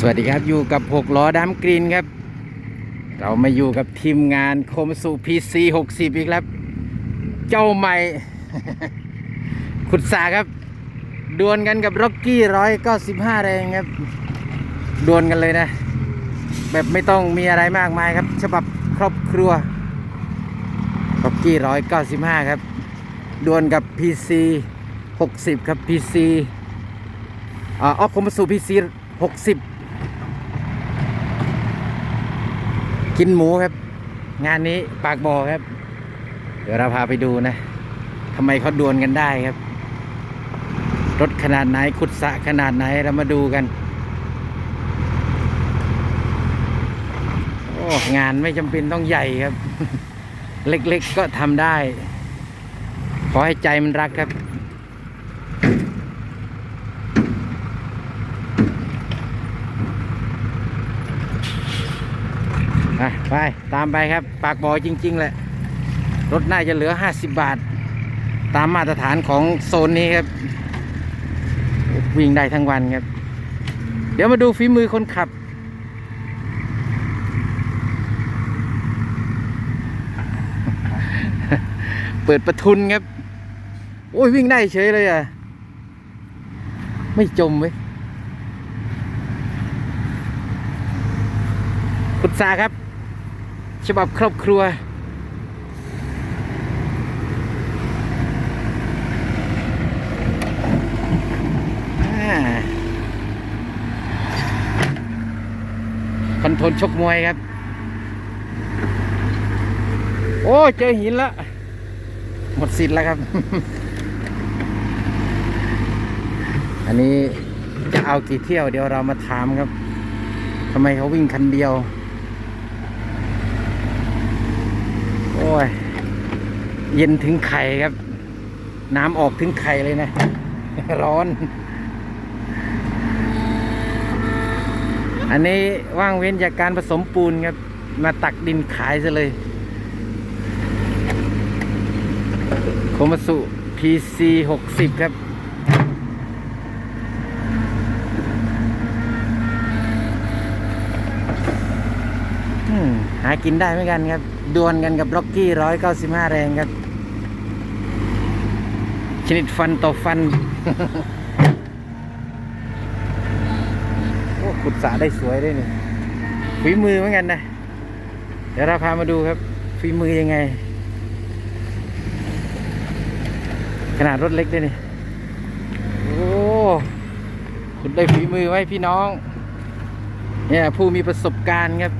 สวัสดีครับอยู่กับ 6 ล้อดำกรีนครับ เรามาอยู่กับทีมงานโคมสุ PC 60อีกแล้วเจ้าใหม่ ขุดสาครับ ดวลกันกับร็อกกี้ร้อยเก้าสิบห้าแรงครับ ดวลกันเลยนะ แบบไม่ต้องมีอะไรมากมายครับ ฉบับครอบครัวร็อกกี้ร้อยเก้าสิบห้าครับ ดวลกับ PC 60ครับ PC อ่าออฟคมสุ PC 60กิ กินหมูครับ งานนี้ปากบ่อครับ เดี๋ยวเราพาไปดูนะทำไมเขาดวลกันได้ครับ รถขนาดไหนขุดสะขนาดไหนเรามาดูกัน โอ้งานไม่จำเป็นต้องใหญ่ครับ เล็กๆก็ทำได้ ขอให้ใจมันรักครับ ไป ตามไปครับ ปากบ่อจริง ๆ แหละ รถน่าจะเหลือ 50 บาท ตามมาตรฐานของโซนนี้ครับ วิ่งได้ทั้งวันครับ เดี๋ยวมาดูฝีมือคนขับ เปิดประทุนครับ โอ้ย วิ่งได้เฉยเลยอะ ไม่จมเว้ยคุณสาครับ ฉบับครอบครัว คอนโทรลชกมวยครับ โอ้ เจอหินแล้ว หมดสิทธิ์แล้วครับ อันนี้จะเอากี่เที่ยวเดี๋ยวเรามาถามครับทำไมเขาวิ่งคันเดียว โอ้ย เย็นถึงไข่ครับ น้ำออกถึงไข่เลยนะ ร้อน อันนี้ว่างเว้นจากการผสมปูนครับ มาตักดินขายซะเลย โคมาสุ PC 60 ครับหากินได้เหมือนกันครับ ดวลกันกับล็อกกี้ร้อยเก้าสิบห้าแรงครับ ชนิดฟันต่อฟัน โอ้ขุดสาได้สวยด้วยนี่ฝีมือเหมือนกันนะ เดี๋ยวเราพามาดูครับ ฝีมือยังไง ขนาดรถเล็กด้วยนี่ โอ้คุณได้ฝีมือไว้พี่น้อง เนี่ยผู้มีประสบการณ์ครับ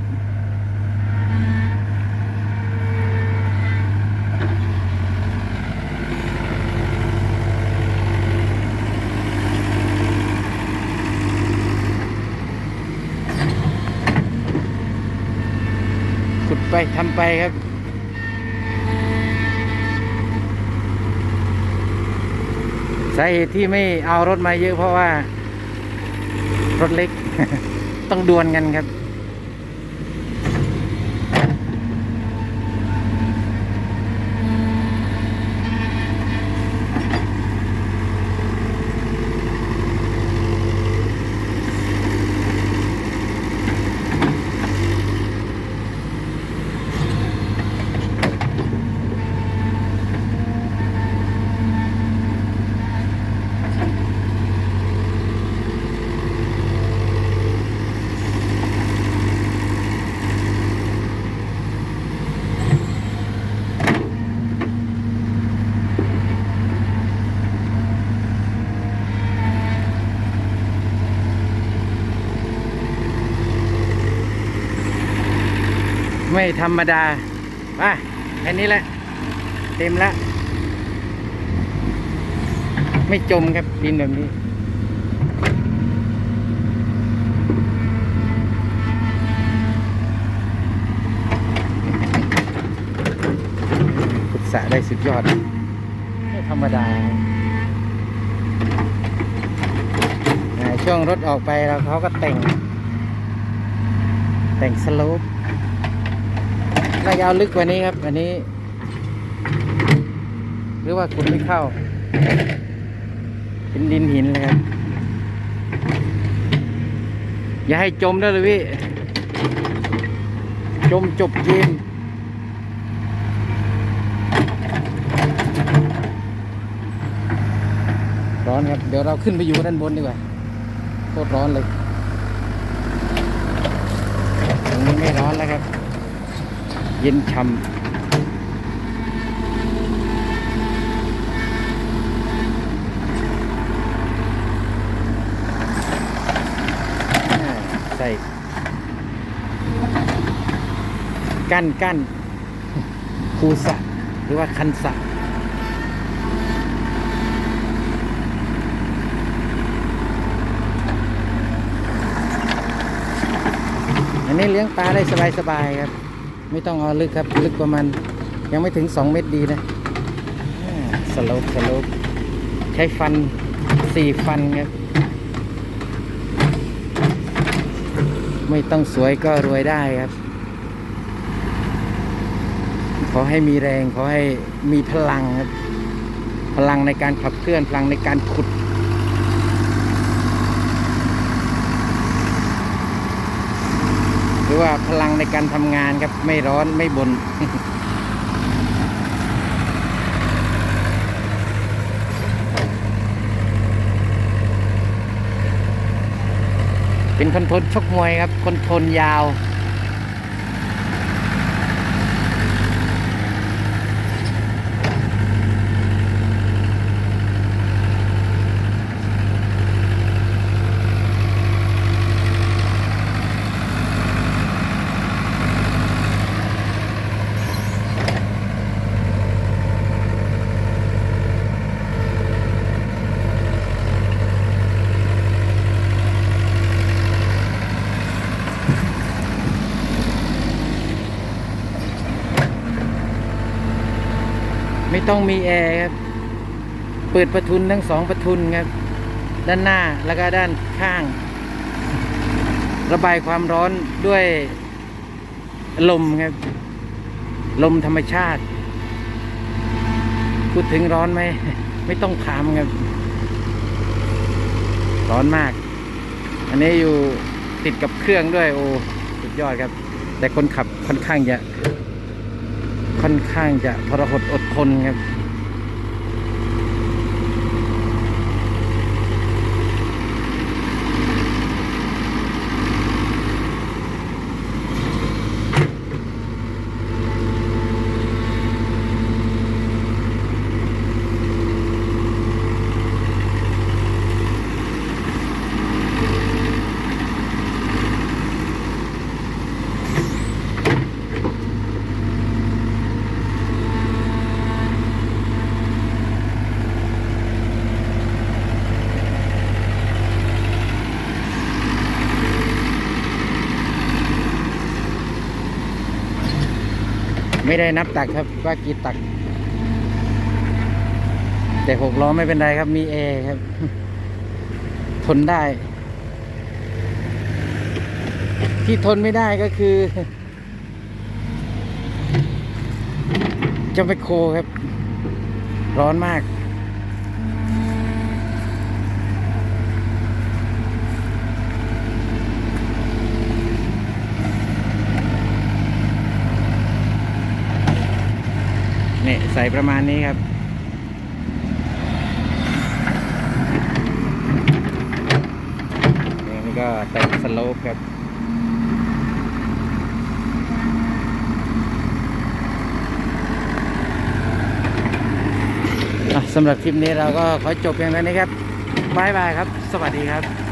ไปทำไปครับ สาเหตุที่ไม่เอารถมาเยอะเพราะว่า รถเล็ก ต้องดวลกันครับ ธรรมดามาแค่นี้แหละ เต็มแล้วไม่จมครับดินแบบนี้ขุดสะได้สุดยอด ไม่ธรรมดาาช่วงรถออกไปแล้วเขาก็แต่ง แต่งสโลป น่าจะเอาลึกกว่านี้ครับ อันนี้ หรือว่าขุดไม่เข้า เป็นดินหินเลยครับ อย่าให้จมนะเลยพี่ จมจบเกมร้อนครับ เดี๋ยวเราขึ้นไปอยู่ด้านบนดีกว่าโคตรร้อนเลยตรงนี้ไม่ร้อนแล้วครับ เย็นช่ำใส่กั้นกั้นคูสะหรือว่าคันสะอันนี้เลี้ยงปลาได้สบายๆครับ ไม่ต้องเอาลึกครับ ลึกประมาณยังไม่ถึง 2 เมตรดีนะสโลปสโลปใช้ฟันสี่ฟันครับ ไม่ต้องสวยก็รวยได้ครับ ขอให้มีแรง ขอให้มีพลังครับ พลังในการขับเคลื่อน พลังในการขุด รือว่าพลังในการทำงานครับไม่ร้อนไม่บนเป็นคนทนชกมวยครับ คนทนยาว ต้องมีแอร์ครับ เปิดประทุนทั้งสองประทุนครับ ด้านหน้าแล้วก็ด้านข้าง ระบายความร้อนด้วยลมครับ ลมธรรมชาติ พูดถึงร้อนไหม ไม่ต้องถามครับ ร้อนมาก อันนี้อยู่ติดกับเครื่องด้วย โอ้สุดยอดครับ แต่คนขับค่อนข้างจะค่อนข้างจะทรหดอด คนครับ ไม่ได้นับตักครับว่ากี่ตัก แต่หกล้อไม่เป็นไรครับ มีแอร์ครับ ทนได้ ที่ทนไม่ได้ก็คือจะไปโคครับ ร้อนมาก เนี่ยใส่ประมาณนี้ครับ นี่ก็เต็มสโลปครับ สำหรับคลิปนี้เราก็ขอจบเพียงเท่านี้ครับบายบายครับ สวัสดีครับ